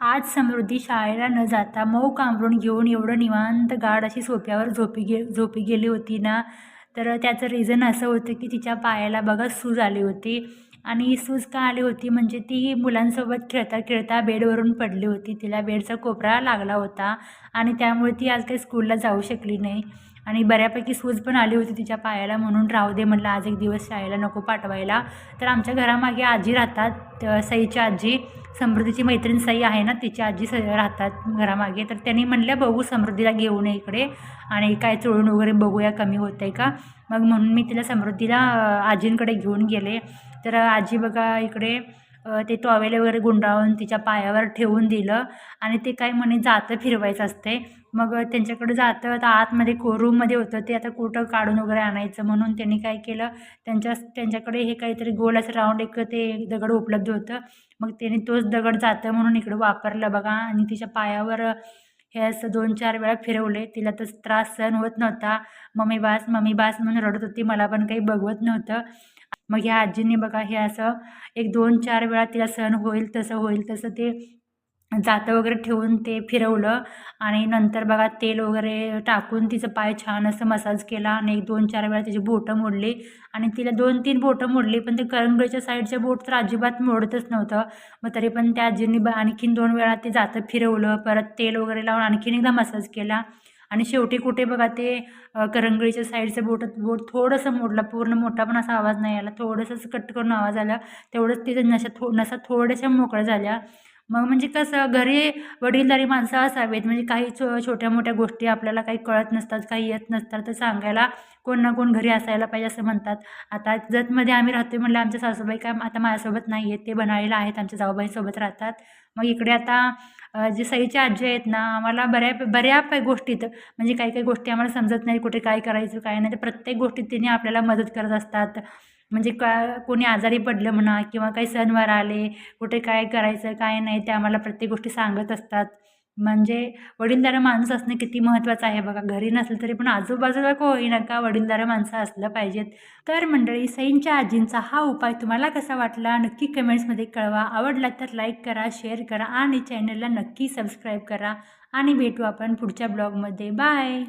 आज समृद्धी शाळेला न जाता मऊ कांबरून घेऊन एवढं निवांत गाढ अशी सोप्यावर झोपी गे झोपी गेली होती ना? तर त्याचं रिझन असं होतं की तिच्या पायाला बघा सूज आली होती. आणि सूज का आली होती म्हणजे ती मुलांसोबत खेळता खेळता बेडवरून पडली होती. तिला बेडचा कोपरा लागला होता आणि त्यामुळे ती आज काही स्कूलला जाऊ शकली नाही. आणि बऱ्यापैकी सूज पण आली होती तिच्या पायाला म्हणून राहू दे म्हटलं आज एक दिवस शाळेला नको पाठवायला. तर आमच्या घरामागे आजी राहतात सईची आजी समृद्धीची मैत्रीण सई आहे ना तिची आजी स राहतात घरामागे. तर त्यांनी म्हणलं बघू समृद्धीला घेऊन ये इकडे आणि काय चोळून वगैरे बघूया कमी होतं आहे का. मग म्हणून मी तिला समृद्धीला आजींकडे घेऊन गेले. तर आजी बघा इकडे ते टॉवेल वगैरे गुंडाळून तिच्या पायावर ठेवून दिलं आणि ते काय म्हणे जातं फिरवायचं असते. मग त्यांच्याकडे जातं आता आतमध्ये को रूममध्ये होतं ते आता कुठं काढून वगैरे आणायचं म्हणून त्यांनी काय केलं त्यांच्या त्यांच्याकडे हे काहीतरी गोल असं राऊंड एक ते दगड उपलब्ध होतं. मग त्यांनी तोच दगड जातं म्हणून इकडं वापरलं बघा आणि तिच्या पायावर हे असं दोन चार वेळा फिरवले. तिला तर त्रास सहन होत नव्हता. मम्मी बास मम्मी बास म्हणून रडत होती. मला पण काही बघवत नव्हतं. मग ह्या आजींनी बघा हे असं एक दोन चार वेळा तिला सहन होईल तसं होईल तसं ते जातं वगैरे ठेवून ते फिरवलं. आणि नंतर बघा तेल वगैरे टाकून तिचं पाय छान असं मसाज केला आणि एक दोन चार वेळा तिची बोटं मोडली. आणि तिला दोन तीन बोटं मोडली पण ते करंगळीच्या साईडच्या बोट तर अजिबात मोडतच नव्हतं. मग तरी पण त्या आजींनी ब आणखीन दोन वेळा ते जातं फिरवलं परत तेल वगैरे लावून आणखीन एकदा मसाज केला. आणि शेवटी कुठे बघा ते करंगळीच्या साईडचं बोट बोट थोडंसं मोडलं पूर्ण मोठा पण असा आवाज नाही आला. थोडंसंच कट करून आवाज आला. तेवढंच तिचं नशा थो नसा थोड्याशा मोकळ्या झाल्या. मग म्हणजे कसं घरी वडीलधारी माणसं असावेत. म्हणजे काही छो छोट्या मोठ्या गोष्टी आपल्याला काही कळत नसतात काही येत नसतात तर सांगायला कोण ना कोण घरी असायला पाहिजे असं म्हणतात. आता जतमध्ये आम्ही राहतो म्हणलं आमच्या सासूबाई काय आता माझ्यासोबत नाही आहेत ते बनाळीला आहेत आमच्या जाऊबाईसोबत राहतात. मग इकडे आता जे सईच्या आजी आहेत ना आम्हाला बऱ्या बऱ्या पै गोष्टीत म्हणजे काही काही गोष्टी आम्हाला समजत नाही कुठे काय करायचं काय नाही तर प्रत्येक गोष्टीत तिने आपल्याला मदत करत असतात. म्हणजे का कोणी आजारी पडलं म्हणा किंवा काही सणवार आले कुठे काय करायचं काय नाही ते आम्हाला प्रत्येक गोष्टी सांगत असतात. म्हणजे वडीलधारा माणूस असणं किती महत्त्वाचं आहे बघा. घरी नसलं तरी पण आजूबाजूला को नका वडीलधारा माणसं असलं पाहिजेत. तर मंडळी सईंच्या आजींचा हा उपाय तुम्हाला कसा वाटला? नक्की कमेंट्समध्ये कळवा. आवडला तर लाईक करा शेअर करा आणि चॅनलला नक्की सबस्क्राईब करा. आणि भेटू आपण पुढच्या ब्लॉगमध्ये बाय